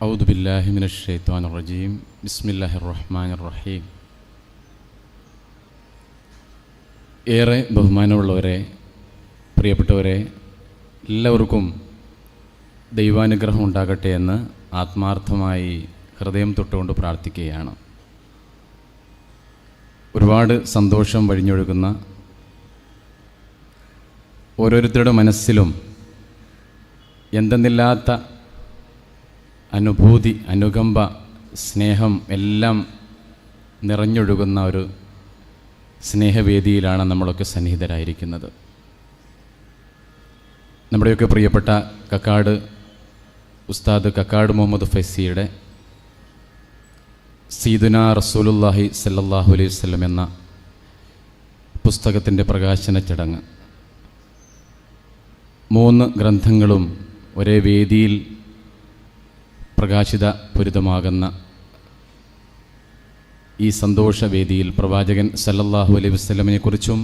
أعوذ بالله من الشيطان الرجيم بسم الله الرحمن الرحيم ഏറെ ബഹുമാനമുള്ളവരെ പ്രിയപ്പെട്ടവരെ എല്ലാവർക്കും ദൈവാനുഗ്രഹം ഉണ്ടാകട്ടെ എന്ന് ആത്മാർത്ഥമായി ഹൃദയം തൊട്ടുകൊണ്ട് പ്രാർത്ഥിക്കുകയാണ് ഒരുപാട് സന്തോഷം വഴിഞ്ഞൊഴുകുന്ന ഓരോരുത്തരുടെ മനസ്സിലും എന്തെന്നില്ലാത്ത അനുഭൂതി അനുകമ്പ സ്നേഹം എല്ലാം നിറഞ്ഞൊഴുകുന്ന ഒരു സ്നേഹവേദിയിലാണ് നമ്മളൊക്കെ സന്നിഹിതരായിരിക്കുന്നത്. നമ്മുടെയൊക്കെ പ്രിയപ്പെട്ട കക്കാട് ഉസ്താദ് കക്കാട് മുഹമ്മദ് ഫൈസിയുടെ സീദുന റസൂലുല്ലാഹി സല്ലാഹു അലൈഹി വസല്ലം എന്ന പുസ്തകത്തിന്റെ പ്രകാശന ചടങ്ങ്. മൂന്ന് ഗ്രന്ഥങ്ങളും ഒരേ വേദിയിൽ പ്രകാശിത പുരിതമാകുന്ന ഈ സന്തോഷവേദിയിൽ പ്രവാചകൻ സല്ലല്ലാഹു അലൈഹി വസ്ലമിനെക്കുറിച്ചും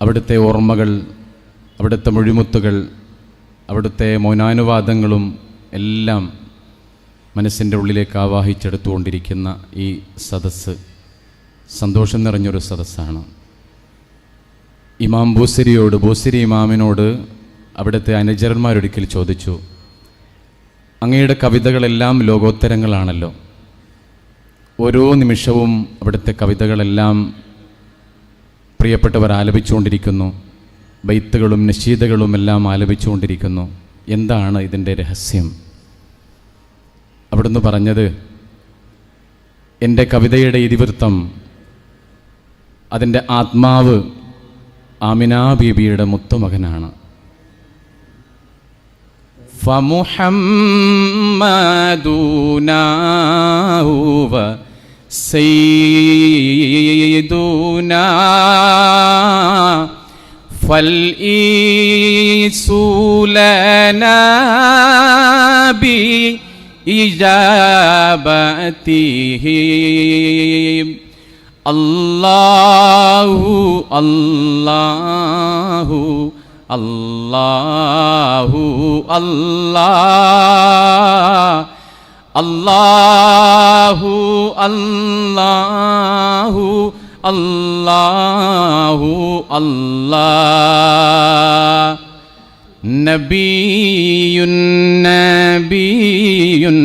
അവിടുത്തെ ഓർമ്മകൾ അവിടുത്തെ മൊഴിമുത്തുകൾ അവിടുത്തെ മൗനാനുവാദങ്ങളും എല്ലാം മനസ്സിന്റെ ഉള്ളിലേക്ക് ആവാഹിച്ചെടുത്തുകൊണ്ടിരിക്കുന്ന ഈ സദസ്സ് സന്തോഷം നിറഞ്ഞൊരു സദസ്സാണ്. ഇമാം ബൂസരിയോട് ബൂസരി ഇമാമിനോട് അവിടുത്തെ അനുചരന്മാരൊരിക്കൽ ചോദിച്ചു അങ്ങയുടെ കവിതകളെല്ലാം ലോകോത്തരങ്ങളാണല്ലോ. ഓരോ നിമിഷവും അവിടുത്തെ കവിതകളെല്ലാം പ്രിയപ്പെട്ടവർ ആലപിച്ചുകൊണ്ടിരിക്കുന്നു. ബൈത്തുകളും നശീതകളും എല്ലാം ആലപിച്ചുകൊണ്ടിരിക്കുന്നു. എന്താണ് ഇതിന്റെ രഹസ്യം? അവിടുന്ന് പറഞ്ഞത് എന്റെ കവിതയുടെ ഇതിവൃത്തം അതിന്റെ ആത്മാവ് ആമിനാ ബീബിയുടെ മുത്തുമകനാണ്. فمحمدنا هو سيدنا فالإيس لنا بإجابته الله الله. আল্লাহু আল্লাহ আল্লাহু আল্লাহু আল্লাহু আল্লাহ নবীন নবীন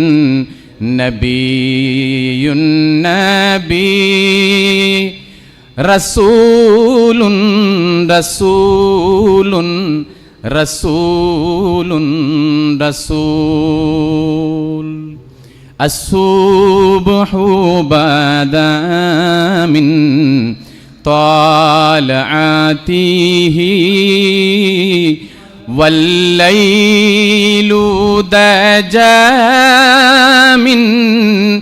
নবীন নবী رسول رسول رسول رسول. الصبح بدا من طالعته والليل دجا من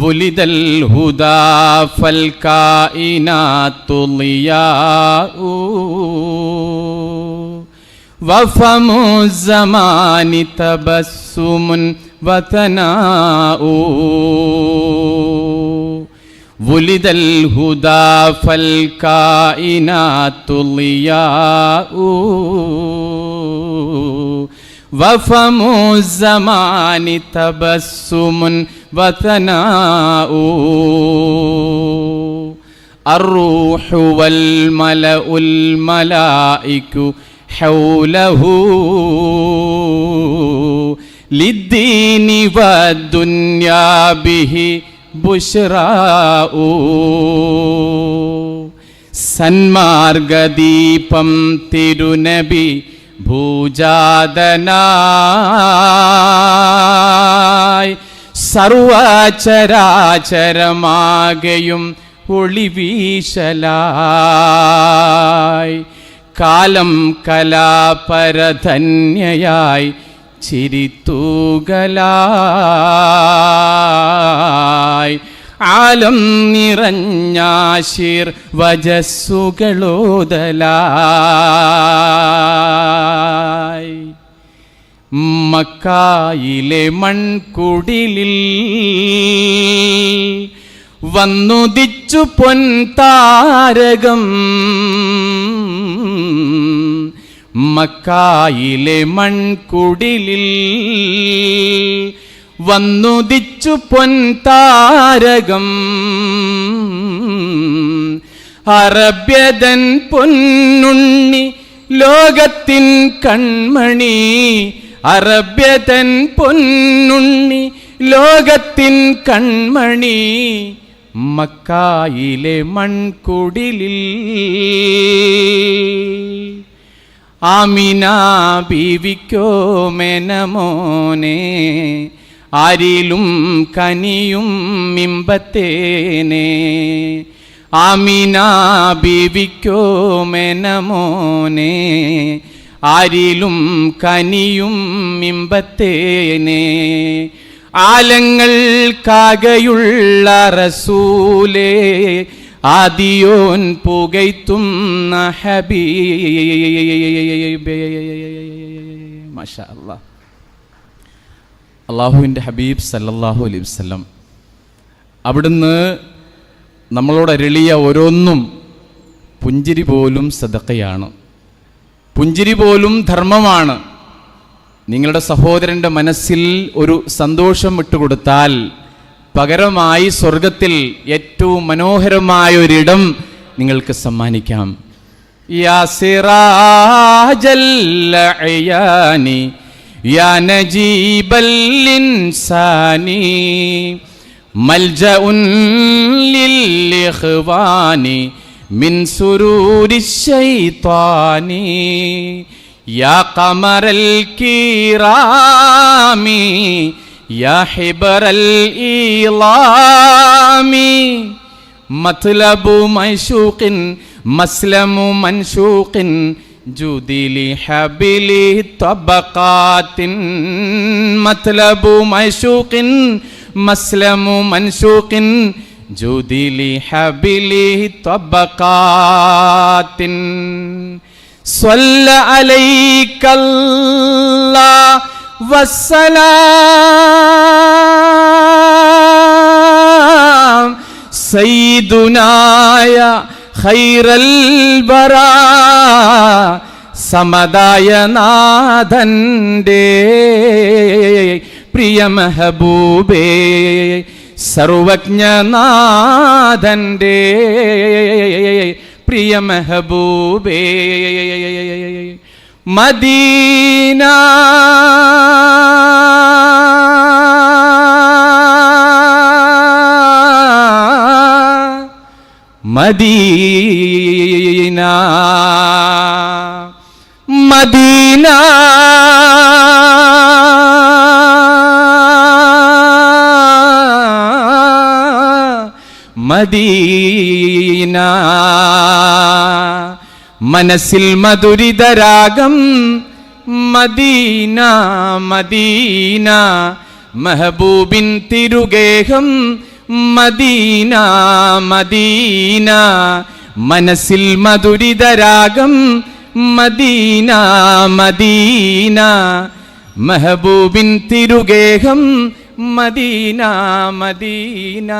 ولد الهدى فالكائنات ضياء. وفم الزمان تبسم وثناء. ولد الهدى فالكائنات ضياء. وفم الزمان تبسم وثناء الروح والملأ الملائك حوله للدين والدنيا به بشراء സന്മാർഗദീപം തിരുനബി ഭൂജാതനായി സർവചരാചരമാകയും ഒളിവീശലായി. കാലം കലാപരധന്യയായി ചിരിത്തൂകലായി. ആലം നിറഞ്ഞാശിർ വജസ്സുകളോതലായി. മക്കായിലെ മൺകുടിലിൽ വന്നുദിച്ചു പൊൻ പൊൻതാരകം. മക്കായിലെ മൺകുടിലിൽ വന്നുദിച്ചു പൊൻ പൊൻതാരകം. അറബ്യതൻ പൊന്നുണ്ണി ലോകത്തിൻ കൺമണി അറബ്യതൻ പൊന്നുണ്ണി ലോകത്തിൻ കൺമണി മക്കായിലെ മൺകുടിലിൽ. ആമിന ബീവിക്കോ മെനമോനെ ആരിലും കനിയും മിമ്പത്തേനെ. ആമിന ബീവിക്കോ മെനമോനെ ആരിലും കനിയും മിമ്പത്തേനെ ആലങ്ങൾക്കാകെയുള്ള റസൂലേ ആദിയോൻ പുകയ്ത്തും അള്ളാഹുവിന്റെ ഹബീബ് സല്ലല്ലാഹു അലൈഹി വസ്ലം അവിടുന്ന് നമ്മളോട് അരുളിയ ഓരോന്നും പുഞ്ചിരി പോലും സദക്കയാണ് പുഞ്ചിരി പോലും ധർമ്മമാണ്. നിങ്ങളുടെ സഹോദരന്റെ മനസ്സിൽ ഒരു സന്തോഷം ഇട്ടുകൊടുത്താൽ പകരമായി സ്വർഗത്തിൽ ഏറ്റവും മനോഹരമായ ഒരിടം നിങ്ങൾക്ക് സമ്മാനിക്കാം. യാ സിറാജൽ യാ നജീബൽ മൽജഉൻ ലിൽ من سرور الشيطان يا قمر الكرام يا حبر الإيلام مطلب مشوق مسلم منشوق جودي لحبل طبقات مطلب مشوق مسلم منشوق ജുദിലി ഹബിലി തബക്കാത്തിൻ സ്വല്ല അലൈക്കല്ല വസ്സലാം. സൈദുനായ ഖൈറൽ ബറാ. സമദായനാഥന്റെ. പ്രിയ മഹബൂബേ. സർവജ്ഞനാഥന്റെ പ്രിയ മെഹബൂബേ. മദീന. മദീന. മദീന. മദീന. മനസ്സിൽ മധുരിതരാഗം മദീന മദീന. മെഹബൂബിൻ തിരുഗേഹം മദീന മദീന. മനസ്സിൽ മധുരിതരാഗം മദീന മദീന. മെഹബൂബിൻ തിരുഗേഹം മദീന മദീന.